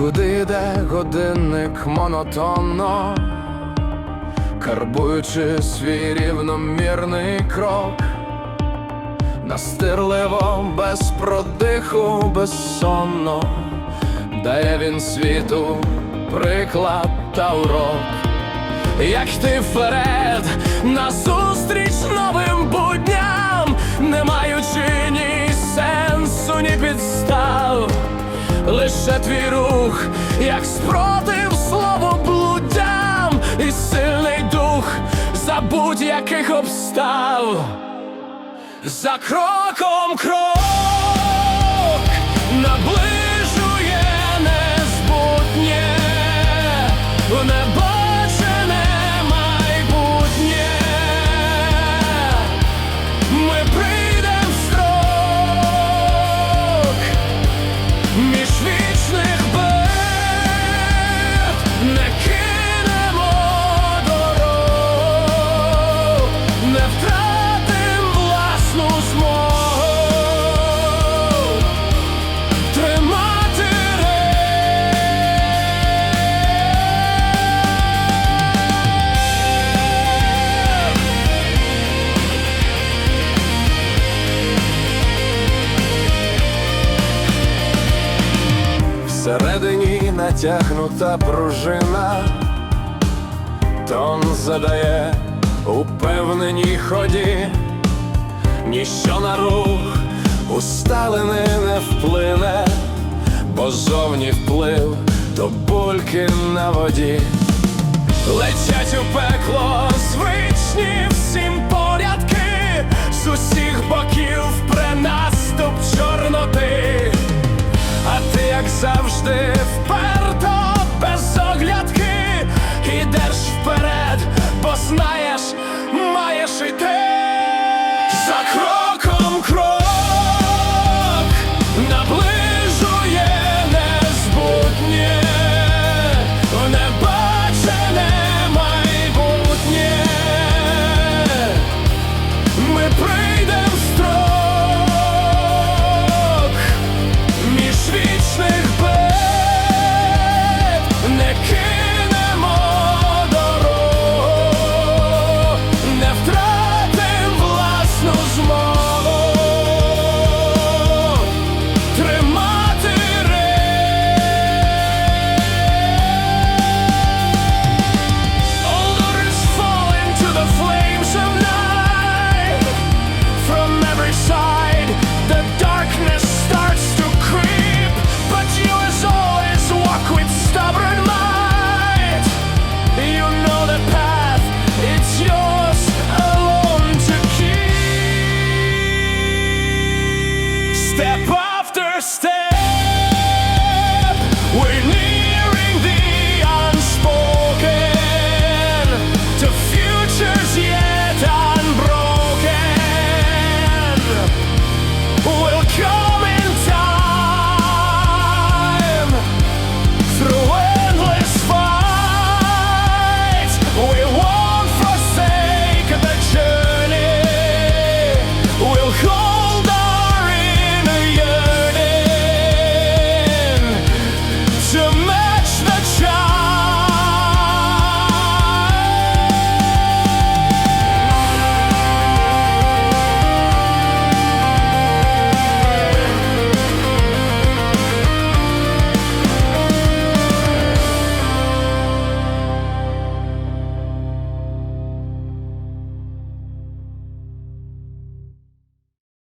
Куди йде годинник монотонно, карбуючи свій рівномірний крок, настирливо, без продиху, безсонно, дає він світу приклад та урок, як ти вперед, назустріч Лише твій рух, як спротив словоблуддям, і сильний дух за будь-яких обстав. За кроком крок наближує Всередині натягнута пружина, тон задає упевненій ході, ніщо на рух усталений не вплине, бо зовні вплив до бульки на воді. Летять у пекло звичні всім порядки, з усіх боків наближує Step after step.